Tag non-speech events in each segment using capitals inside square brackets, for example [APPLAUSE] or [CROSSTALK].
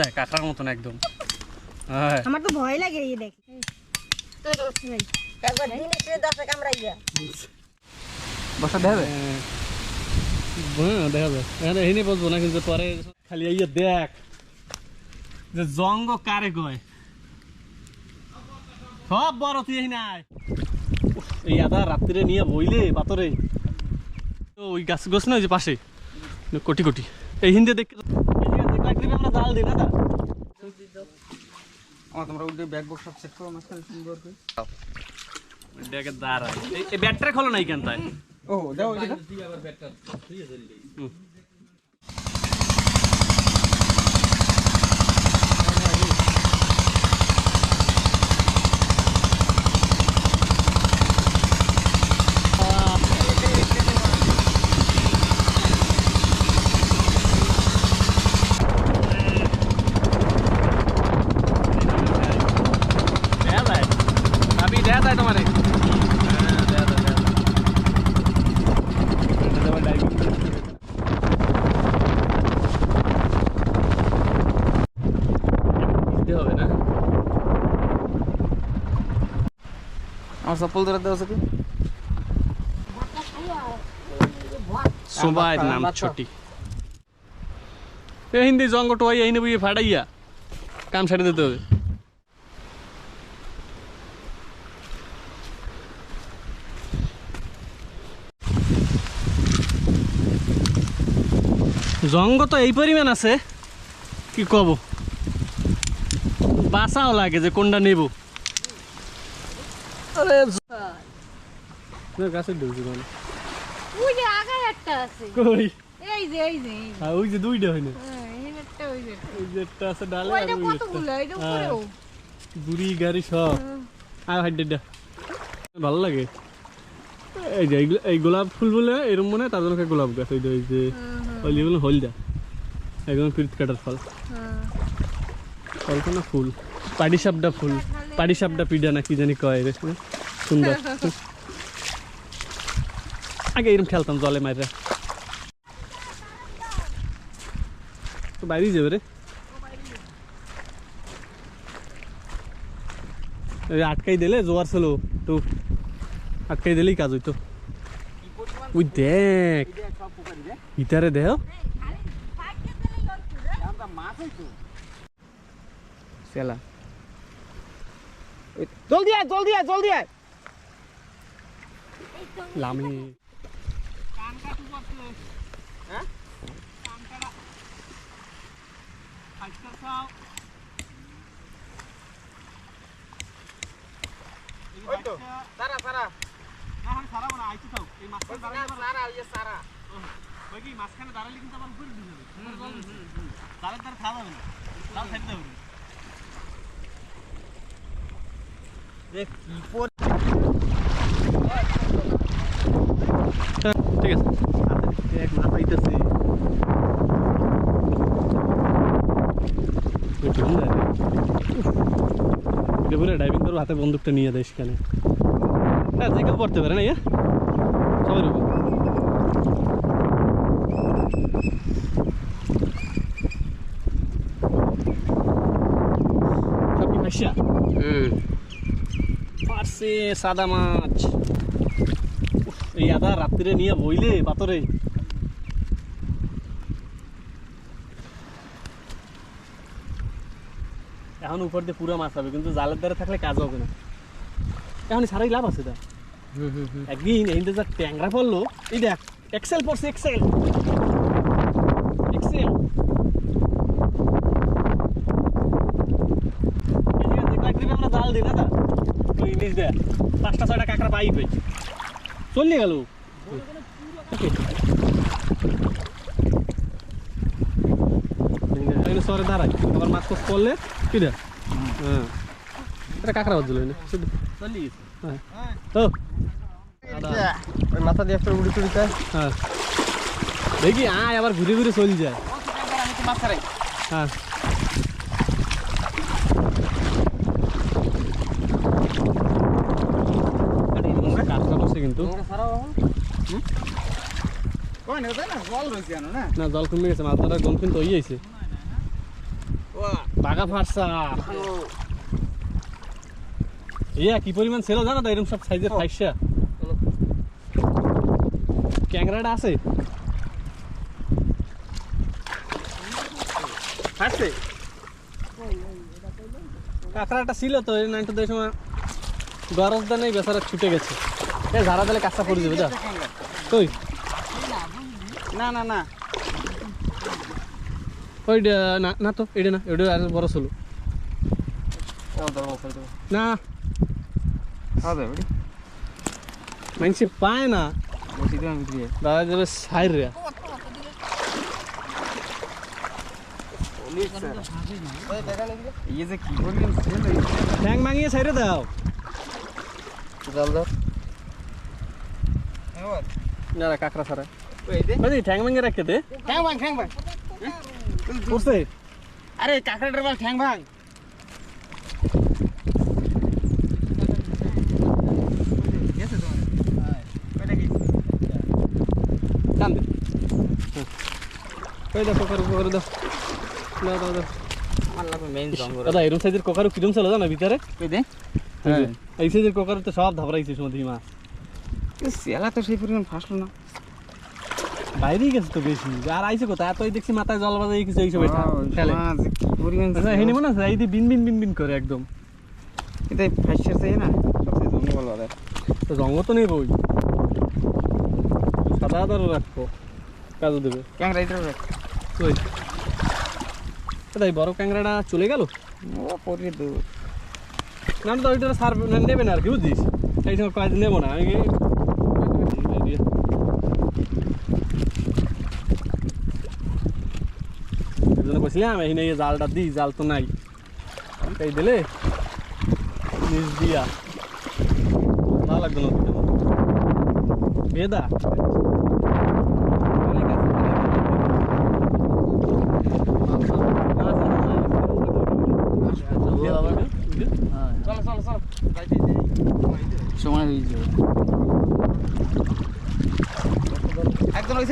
দেখ কাঁকড়ার মতন একদম। আমার তো ভয় লাগে এই দেখ। একবার জিনিসে দশে কামড়াইয়া বসা দেবে হ্যাঁ দেখা যায় এখানে এনে বসবো না কিন্তু পরে খালি ইয়ে দেখ যে জঙ্গ কারে কয়। সব বড় তুই এই নাই এই আদা নিয়ে বইলে পাতরে ওই গাছ গোছ না ওই যে পাশে। কোটি কোটি। এই হিন্দি দেখে তোমরা উঠে ব্যাগ বক্স সব সেট করো মাঝখানে সুন্দর করে। দেখে দাঁড়ায় এই ব্যাটটা খোলো না কেন তাই ও দাও এটা দেখা যায় আমি দেখা যায় তোমারে হ্যাঁ দেখা যায় দেখা যায় এটা তোমার ডাইভিং দিতে হবে না চপ্পল ধরে দেওয়া কি? সোবাইয়ের নাম ছোটি। এ হিন্দি জঙ্গ টোয়াই এই নেবি ফাটাইয়া কাম সারি দিতে হবে। জঙ্গ তো এই পরিমাণ আছে কি কব? বাঁচাও লাগে যে কোনটা নেব। আরে গাছের ঢুকছে কোন ওই যে আগায় একটা আছে। কই? এই যে এই যে এই যে। আর ওই যে দুইটা হয় না? হ্যাঁ, এই ওই যে একটা। আছে ডালে আর ওই কতগুলো? এটা হ্যাঁ। উপরেও বুড়ি গাড়ি সব। আর হাইডেডা ভালো লাগে? এই যে এই গোলাপ ফুল বলে এরম মনে হয় তার জন্য গোলাপ গাছ ওই যে। ওই যে ওই যেগুলো হলদা। একদম পিরিত কাটার ফল। ফল তো না ফুল। পাড়ি সাপটা ফুল পাড়ি সাপটা পিডা না কি জানি কয় রে সুন্দর। [LAUGHS] আগে এরকম খেলতাম জলে মাইরা। তো বাইরেই যাবে রে। আটকাই দিলে জোয়ার ছিল তো আটকাই দিলেই কাজ হইতো। ওই দেখ ইতারে দেহ। সেলা। জলদি আয় জলদি আয় জলদি আয়। সারা সারা সারা ইয়ে সারা। মাঝখানে দাঁড়ালে কিন্তু আবার উপরে যাবে খাওয়া না হবে দেখ কি ঠিক আছে। এক মাছ ডাইভিং করব হাতে বন্দুকটা নিয়ে দেয় সেখানে। হ্যাঁ যে কেউ করতে পারে না ইয়া? সবাই রুবো সব কি ফাইসা পারছে সাদা মাছ। এই আদা রাত্রে নিয়ে বইলে পাতরে এখন উপর দিয়ে পুরো মাছ হবে কিন্তু জালের দ্বারা থাকলে কাজ হবে না। এখন সারাই লাভ আছে তা। একদিন এই যা ট্যাংরা পড়ল এই দেখ এক্সেল পড়ছে এক্সেল এক্সেল আমরা জাল দিই না তা ওই নিচ দেয় পাঁচটা ছয়টা কাঁকড়া পাইবে চলে গেল? সরে দাঁড়াই আবার মাছ কোষ করলে কি দেয়? হ্যাঁ। এটা কাঁকড়া বাজল না শুধু। চলি হ্যাঁ। ও ওই মাথা দিয়ে একটা উড়ি টুড়ি চায় হ্যাঁ। দেখি আয় আবার ঘুরে ঘুরে চলে যায়। তো হ্যাঁ কাঁকড়া বসে কিন্তু। না জল না? না জল কমে গেছে মাছ ধরার গম কিন্তু ও বাঘা ফারসা ইয়া কি পরিমাণ ছিল জানো তো? এরকম সব সাইজের ফাইসা ক্যাংরাটা আছে? আছে কাঁকড়াটা ছিল তো এই নাইনটা দেয় সময় গরজদা নেই বেচারা ছুটে গেছে। ঝাড়া দিলে কাঁচা পড়ে যাবে কই? না না না। ওই না না তো এটা না এটা আর বড় ছিল না। মানুষে পায় না। দাদা যাবে সাইড রে যে কি? করলেন ঠ্যাং ভাঙিয়ে সাইডে দাও। জল দাও। না না কাঁকড়া ছাড়া। দে ঠ্যাং ভাঙিয়ে রাখতে দে। ঠ্যাং ভাঙ ঠ্যাং ভাঙ। উঠছে। আরে কাকড়াটার বল ঠ্যাং ভাঙ। ওই দাদা এরকম সাইজের কোকারু কিরম ছিল জানো ভিতরে? এই সাইজের কোকারু তো সব ধাবরাইছে সমুদ্র মাছ সেলা তো সেই পরিমাণ ফাঁসলো না। বাইরেই গেছে তো বেশি। আর আইছে কোথায়? এতই দেখছি মাথায় জল বাজাই কিছু খেলে মাছ পরিমাণ আচ্ছা হেনি মনে আছে? এই বিন বিন বিন বিন করে একদম। এটাই ফাইসার চাই না? সবচেয়ে জঙ্গল বলা তো রঙ তো নেই বই সাদা আদারও রাখব। কাজও দেবে। ক্যাংরা এটা রাখ ওই তাই বড় ক্যাংরাটা চলে গেল? ও পরে দু। না তো ওইটা সার নেবে না আর কি বুঝছিস এই সময় কয়েকদিন নেব না। আমি এই জন্য বলছিলাম এই জালটা দিই জাল তো নাই। এই দিলে নিজ দিয়া। ভালো লাগবে না বেদা অনেক আছে। চলো চলো চলো। সময় হয়ে যাবে। তো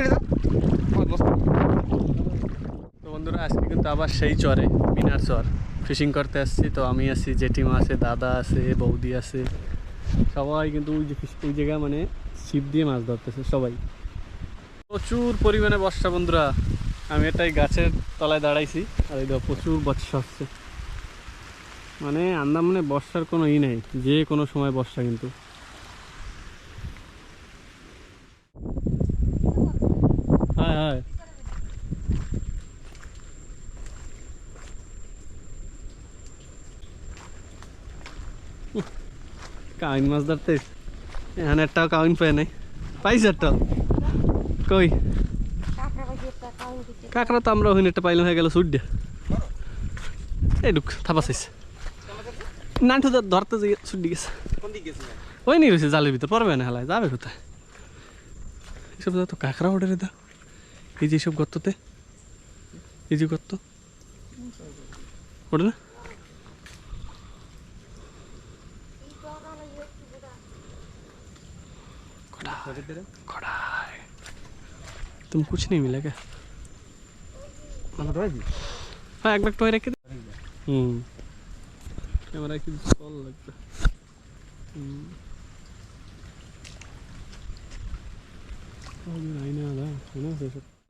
বন্ধুরা, আজকে কিন্তু আবার সেই চরে, মিনার চর। ফিশিং করতে আসছি, তো আমি আছি, জেঠিমা আছে, দাদা আছে, বৌদি আছে। সবাই কিন্তু ওই যে ওই জায়গায় মানে ছিপ দিয়ে মাছ ধরতেছে, সবাই। প্রচুর পরিমাণে বর্ষা বন্ধুরা। আমি এটাই গাছের তলায় দাঁড়াইছি, আর এই প্রচুর বর্ষা হচ্ছে। মানে আন্দামানে বর্ষার কোনো ই নেই, যে কোনো সময় বর্ষা কিন্তু হ্যাঁ হ্যাঁ কাউন মাছ ধরতে এখানে একটাও কাউন পায় নাই। পাইছে একটা। কই? কাঁকড়া তো আমরা ওখানে একটা পাইলাম, হয়ে গেল দিয়ে এই ঢুক, থাপা চাইছে। নানটু তো ধরতে সুট দিয়ে গেছে। ওই নিয়ে রয়েছে জালের ভিতর, পড়বে না হেলায়, যাবে কোথায়? এসব তো কাঁকড়া অর্ডারে দাও এই যে সব গর্ততে, এই যে গর্ত। ওটা না? तुम कुछ नहीं मिलेगा हाँ एक बैग टॉय रख के हम्म कैमरा की कॉल लगता हम्म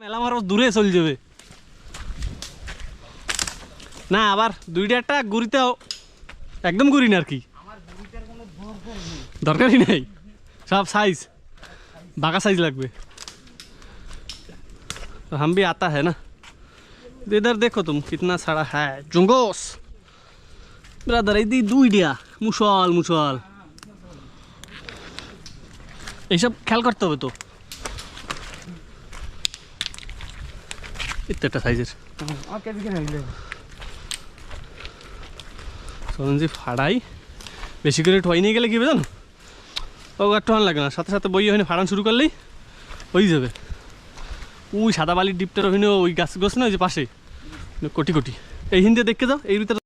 মেলা আমার দূরে চলে যাবে না আবার দুইটা একটা গুড়িতে একদম গুড়ি না আর কি দরকারই নাই सब साइज बागा साइज़ लगभग तो हम भी आता है ना। तो इधर देखो तुम कितना सारा है। जुंगोस। ब्रदर इधर दुईडिया मुशाल मुशाल এইসব খেয়াল করতে হবে তো একটা সাইজের সরঞ্জি ফাড়াই বেশি করে ঠোয়াই নিয়ে গেলে কি জানো ও আর টোহান লাগে না। সাথে সাথে বই ওখানে ফাড়ান শুরু করলেই হয়ে যাবে। ওই সাদা বালির ডিপটার ওখানে ওই গাছ গোছ না ওই যে পাশে কোটি কোটি। এই হিন্দে দেখতে যাও এই ভিতরে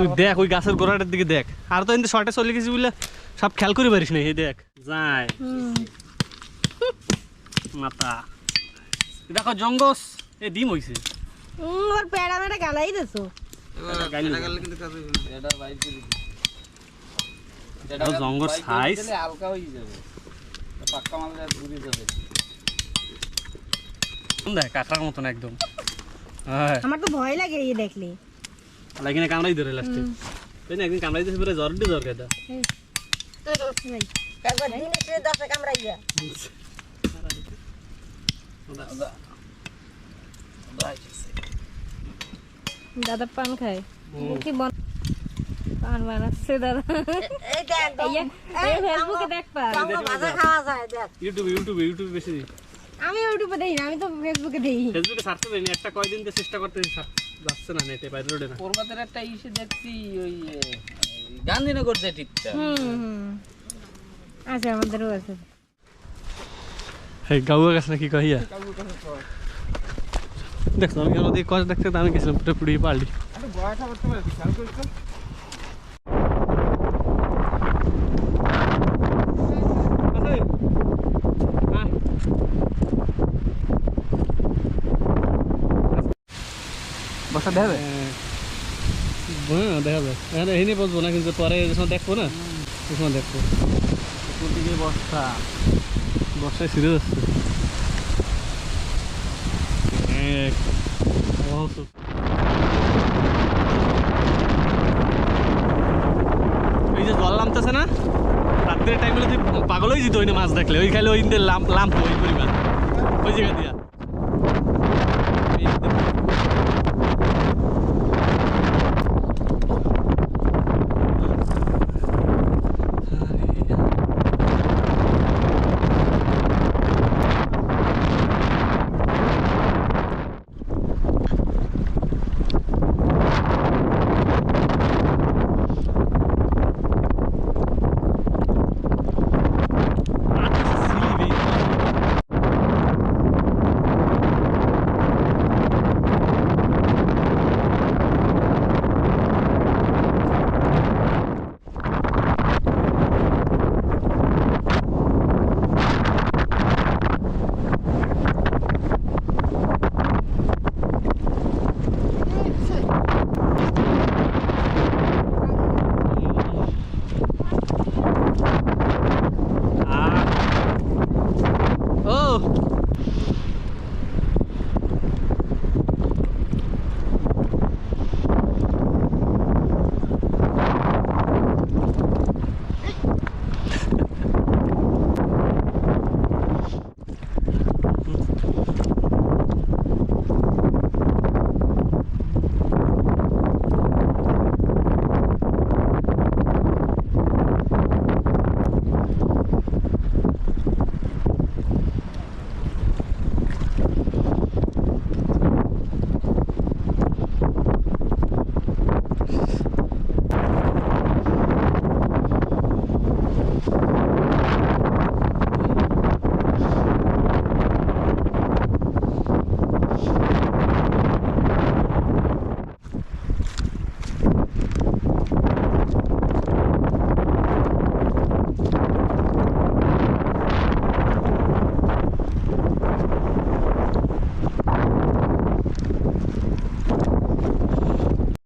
তুই দেখ ওই গাছের গোড়াটার দিকে দেখ। আর তো এমনি শর্টে চলে গেছি বলে সব খেয়াল করে পারিস না এই দেখ। যায়। মাতা দেখো জঙ্গস। এ ডিম হইছে। ওর পেড়া মেড়া গালাই দিছো। গাইলি এটা গেলে কিন্তু কাজ হইবে না। এটা বাইর size। দিলে হালকা হয়ে যাবে। পাক্কা মাল ঘুরে যাবে দেখ কাঁকড়ার মতন একদম। হ্যাঁ আমার তো ভয় লাগে এই দেখলে। লাগিনে কামড়াই ধরে লাস্টে তাই না একদিন কামড়াই পুরো জ্বর দিয়ে জ্বর খেতা দাদা। পান খায়। কি বন পান বানাচ্ছে দাদা। এই দেখ এই এই ফেসবুকে দেখ পা গঙ্গা ভাজা খাওয়া যায় দেখ। ইউটিউবে ইউটিউবে ইউটিউবে বেশি আমি ইউটিউবে দেই না আমি তো ফেসবুকে দেই। ফেসবুকে সার্চে দেয়নি একটা কয়দিন দিয়ে চেষ্টা করতে যাচ্ছে না নেটে বাইরে রোডে না। পর্বতের একটা ইসে দেখছি ওই এ, গান্ধীনগর যে ঠিকটা হুম হুম আছে আমাদেরও আছে। এই গাউয়া গাছ নাকি কহিয়া? দেখছ আমি আমাদের কচ দেখতে তো আমি গেছিলাম পুরো পুড়িয়ে পাল্টি। আমি বয়াটা করতে পারি খেয়াল করিস দেবে হ্যাঁ দেখা হ্যাঁ এখানে বসবো না কিন্তু পরে যখন দেখব না দেখব। বর্ষায় সিরিয়াস আসছে এই যে জল নামতেছে না রাত্রের টাইমে তুই পাগল হয়ে যেত ওই মাছ দেখলে ওই খালি ওই লাম লাম ওই পরিমাণ। ওই জায়গা দিয়া।